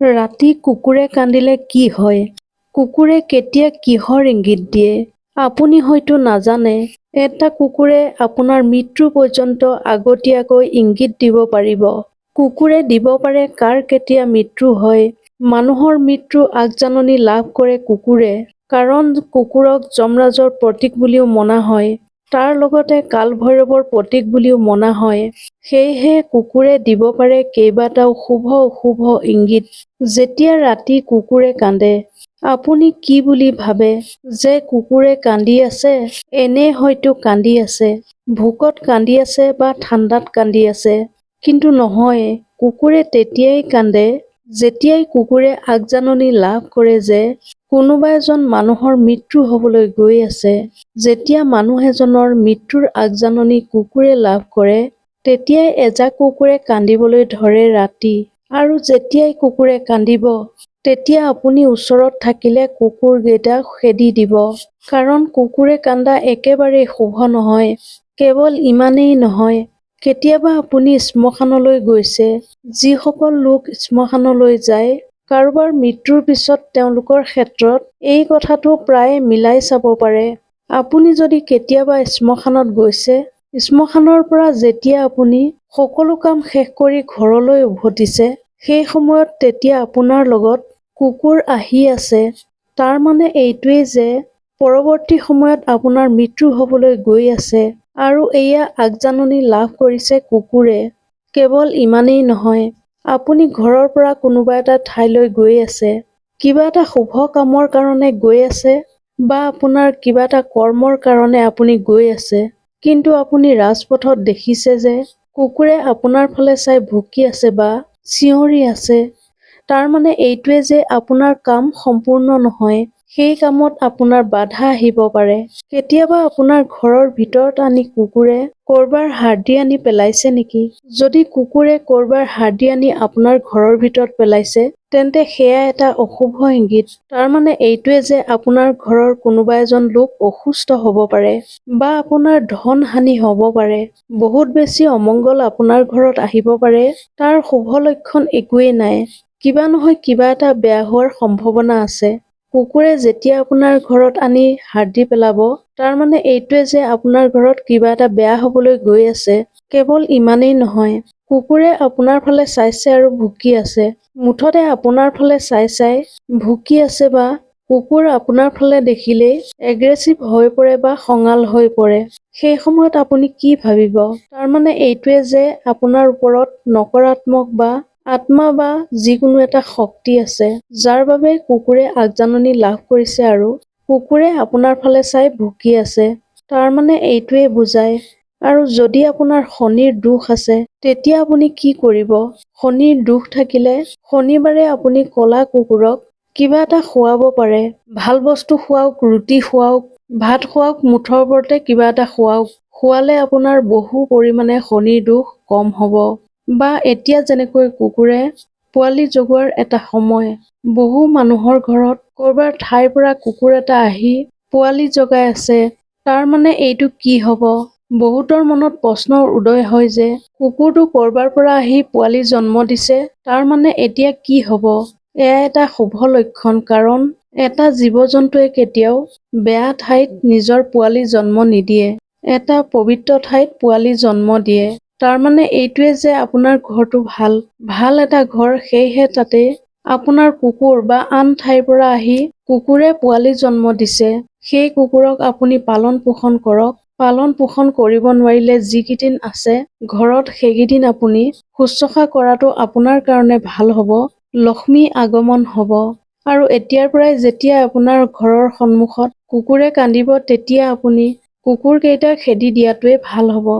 ৰাতি কুকুৰে কান্দিলে কি হয়? কুকুৰে কেতিয়া কিহৰ ইংগিত দিয়ে? আপুনি হয়তো নাজানে, এটা কুকুৰে আপোনাৰ মৃত্যু পৰ্যন্ত আগতীয়াকৈ ইংগিত দিব পাৰিব। কুকুৰে দিব পাৰে কাৰ কেতিয়া মৃত্যু হয়। মানুহৰ মৃত্যুৰ আগজাননী লাভ কৰে কুকুৰে। কাৰণ কুকুৰক যমৰাজৰ প্ৰতীক বুলিও মনা হয়। তাৰ লগতে কালভৈৰৱৰ প্ৰতীক বুলিও মনা হয়। সেয়েহে কুকুৰে দিব পাৰে কেইবাটাও শুভ-অশুভ ইংগিত। যেতিয়া ৰাতি কুকুৰে কান্দে, আপুনি কি বুলি ভাবে যে কুকুৰে কান্দি আছে? এনেই হয়তো কান্দি আছে। ভোকত কান্দি আছে বা ঠাণ্ডাত কান্দি আছে। কিন্তু নহয়, কুকুৰে তেতিয়াই কান্দে, যেতিয়াই কুকুৰে আগজাননী লাভ কৰে যে কোনোবা এজন মানুহৰ মৃত্যু হ'বলৈ গৈ আছে। যেতিয়া মানুহ এজনৰ মৃত্যুৰ আগজাননী কুকুৰে লাভ কৰে, তেতিয়াই এজাক কুকুৰে কান্দিবলৈ ধৰে ৰাতি। আৰু যেতিয়াই কুকুৰে কান্দিব, তেতিয়া আপুনি ওচৰত থাকিলে কুকুৰকেইটাক খেদি দিব। কাৰণ কুকুৰে কান্দা একেবাৰেই শুভ নহয়। কেৱল ইমানেই নহয়, কেতিয়াবা আপুনি শ্মশানলৈ গৈছে, যিসকল লোক শ্মশানলৈ যায়, কাৰোবাৰ মৃত্যুৰ পিছত তেওঁলোকৰ ক্ষেত্ৰত এই কথাটো প্ৰায়ে মিলাই চাব পাৰে। আপুনি যদি কেতিয়াবা শ্মশানত গৈছে, শ্মশানৰ পৰা যেতিয়া আপুনি সকলো কাম শেষ কৰি ঘৰলৈ উভতিছে, সেই সময়ত তেতিয়া আপোনাৰ লগত কুকুৰ আহি আছে, তাৰ মানে এইটোৱেই যে পৰৱৰ্তী সময়ত আপোনাৰ মৃত্যু হ'বলৈ গৈ আছে আৰু এয়া আগজাননী লাভ কৰিছে কুকুৰে। কেৱল ইমানেই নহয়, আপুনি ঘৰৰ পৰা কোনোবা এটা ঠাইলৈ গৈ আছে, কিবা এটা শুভ কামৰ কাৰণে গৈ আছে? বা আপোনাৰ কিবা এটা কৰ্মৰ কাৰণে আপুনি গৈ আছে, কিন্তু আপুনি ৰাজপথত দেখিছে যে কুকুৰে আপোনাৰ ফালে চাই ভুকি আছে বা চিঞৰি আছে, তাৰ মানে এইটোৱেই যে আপোনাৰ কাম সম্পূৰ্ণ নহয়। সেই কামত আপোনাৰ বাধা আহিব পাৰে। কেতিয়াবা আপোনাৰ ঘৰৰ ভিতৰত আনি কুকুৰে কৰবাৰ হাৰ্ডি আনি পেলাইছে নেকি? যদি কুকুৰে কৰবাৰ হাৰ্ডি আনি আপোনাৰ ঘৰৰ ভিতৰত পেলাইছে, তেন্তে সেয়া এটা অশুভ ইংগিত। তাৰ মানে এইটোৱেই যে আপোনাৰ ঘৰৰ কোনোবা এজন লোক অসুস্থ হ'ব পাৰে বা আপোনাৰ ধন হানি হ'ব পাৰে। বহুত বেছি অমংগল আপোনাৰ ঘৰত আহিব পাৰে, তাৰ শুভ লক্ষণ একোৱেই নাই। কিবা নহয় কিবা এটা বেয়া হোৱাৰ সম্ভাৱনা আছে। কুকুৰে যেতিয়া আপোনাৰ ঘৰত আনি হাৰ্ডি পেলাব, তাৰ মানে এইটোৱেই যে আপোনাৰ ঘৰত কিবা এটা বেয়া হ'বলৈ গৈ আছে। কেৱল ইমানেই নহয়, কুকুৰে আপোনাৰ ফালে চাইছে আৰু ভুকি আছে। মুঠতে আপোনাৰ ফালে চাই চাই ভুকি আছে বা কুকুৰ আপোনাৰ ফালে দেখিলেই এগ্ৰেছিভ হৈ পৰে বা খঙাল হৈ পৰে। সেই সময়ত আপুনি কি ভাবিব? তাৰ মানে এইটোৱেই যে আপোনাৰ ওপৰত নকাৰাত্মক বা আত্মা বা যিকোনো এটা শক্তি আছে, যাৰ বাবে কুকুৰে আগজাননী লাভ কৰিছে আৰু কুকুৰে আপোনাৰ ফালে চাই ভুকি আছে। তাৰ মানে এইটোৱেই বুজায়। আৰু যদি আপোনাৰ শনিৰ দোষ আছে, তেতিয়া আপুনি কি কৰিব? শনিৰ দোষ থাকিলে শনিবাৰে আপুনি ক'লা কুকুৰক কিবা এটা খুৱাব পাৰে। ভাল বস্তু খুৱাওক, ৰুটি খুৱাওক, ভাত খুৱাওক মুঠৰ ওপৰতে কিবা এটা খুৱাওক। খুৱালে আপোনাৰ বহু পৰিমাণে শনিৰ দোষ কম হ'ব। বা এতিয়া যেনেকৈ কুকুৰে পোৱালি জগোৱাৰ এটা সময়, বহু মানুহৰ ঘৰত কৰবাৰ ঠাইৰ পৰা কুকুৰ এটা আহি পোৱালি জগাই আছে, তাৰ মানে এইটো কি হ'ব? বহুতৰ মনত প্ৰশ্নৰ উদয় হয় যে কুকুৰটো কৰবাৰ পৰা আহি পোৱালি জন্ম দিছে, তাৰ মানে এতিয়া কি হ'ব? এয়া এটা শুভ লক্ষণ কাৰণ এটা জীৱ-জন্তুৱে কেতিয়াও বেয়া ঠাইত নিজৰ পোৱালি জন্ম নিদিয়ে। এটা পবিত্ৰ ঠাইত পোৱালি জন্ম দিয়ে। তাৰ মানে এইটোৱেই যে আপোনাৰ ঘৰটো ভাল। ভাল এটা ঘৰ সেয়েহে তাতে আপোনাৰ কুকুৰ বা আন ঠাইৰ পৰা আহি কুকুৰে পোৱালি জন্ম দিছে। সেই কুকুৰক আপুনি পালন পোষণ কৰক। পালন পোষণ কৰিব নোৱাৰিলে যিকেইদিন আছে ঘৰত সেইকেইদিন আপুনি শুশ্ৰূষা কৰাটো আপোনাৰ কাৰণে ভাল হ'ব, লক্ষ্মী আগমন হ'ব। আৰু এতিয়াৰ পৰাই যেতিয়া আপোনাৰ ঘৰৰ সন্মুখত কুকুৰে কান্দিব তেতিয়া আপুনি কুকুৰকেইটাক খেদি দিয়াটোৱেই ভাল হ'ব।